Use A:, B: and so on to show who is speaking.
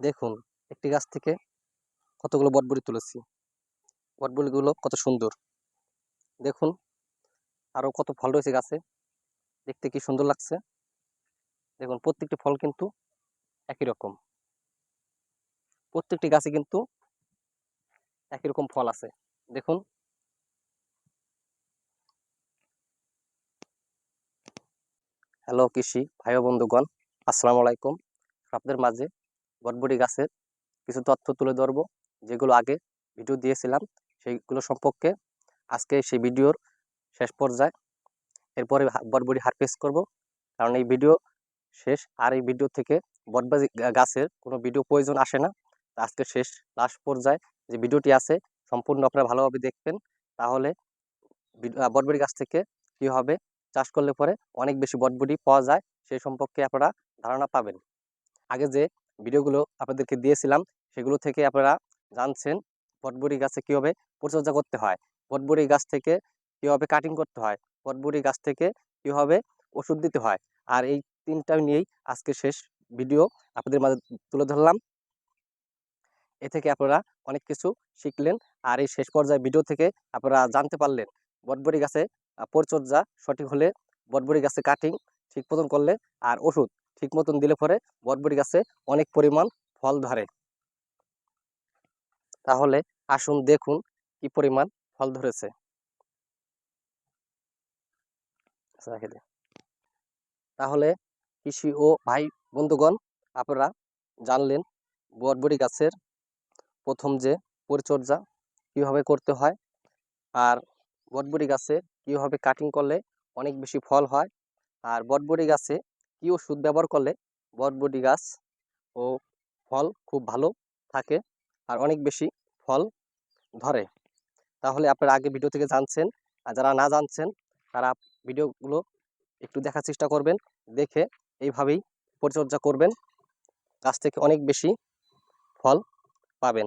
A: দেখুন, একটি গাছ থেকে কতগুলো বটবড়ি তুলেছি। বটবড়িগুলো কত সুন্দর। দেখুন আরও কত ফল রয়েছে গাছে। দেখতে কি সুন্দর লাগছে। দেখুন, প্রত্যেকটি ফল কিন্তু একই রকম। প্রত্যেকটি গাছে কিন্তু একই রকম ফল আছে। দেখুন। হ্যালো কৃষি ভাই বন্ধুগণ, আসসালামু আলাইকুম। আপনাদের মাঝে বটবড়ি গাছের কিছু তথ্য তুলে ধরবো, যেগুলো আগে ভিডিও দিয়েছিলাম, সেইগুলো সম্পর্কে আজকে সেই ভিডিওর শেষ পর্যায়ে। এরপরে হা- বটবড়ি হারভেস্ট করব, কারণ এই ভিডিও শেষ, আর এই ভিডিও থেকে বটবাজি গাছের কোনো ভিডিও প্রয়োজন আসে না। আজকে শেষ, লাস্ট পর্যায়ে যে ভিডিওটি আছে, সম্পূর্ণ আপনারা ভালোভাবে দেখবেন। তাহলে বটবড়ি গাছ থেকে কি হবে, চাষ করলে পরে অনেক বেশি বটবডি পাওয়া যায় সেই সম্পর্কে আপনারা ধারণা পাবেন। আগে যে ভিডিওগুলো আপনাদেরকে দিয়েছিলাম, সেগুলো থেকে আপনারা জানছেন বটবড়ি গাছে কীভাবে পরিচর্যা করতে হয় বটবড়ি গাছ থেকে কীভাবে কাটিং করতে হয় বটবড়ি গাছ থেকে কীভাবে ওষুধ দিতে হয়, আর এই তিনটা নিয়েই আজকে শেষ ভিডিও আপনাদের মাঝে তুলে ধরলাম। এ থেকে আপনারা অনেক কিছু শিখলেন, আর এই শেষ পর্যায়ে ভিডিও থেকে আপনারা জানতে পারলেন বটবড়ি গাছে পরিচর্যা সঠিক হলে বটবড়ি গাছে কাটিং ঠিক করলে আর ওষুধ ঠিক মতন দিলে পরে বটবড়ি গাছে অনেক পরিমাণ ফল ধরে। তাহলে আসুন দেখুন কি পরিমাণ ফল ধরেছে। আচ্ছা। তাহলে কৃষি ও ভাই বন্ধুগণ, আপনারা জানলেন বটবড়ি গাছের প্রথম যে পরিচর্যা কীভাবে করতে হয় আর বটবড়ি গাছে কীভাবে কাটিং করলে অনেক বেশি ফল হয়। আর বটবড়ি গাছে কি ওষুধ ব্যবহার করলে বটবড়ি গাছ ও ফল খুব ভালো থাকে আর অনেক বেশি ফল ধরে? তাহলে আপনারা আগে ভিডিও থেকে জানছেন আর যারা না জানছেন, তারা ভিডিওগুলো একটু দেখার চেষ্টা করবেন, দেখে এইভাবেই পরিচর্যা করবেন। গাছ থেকে অনেক বেশি ফল পাবেন।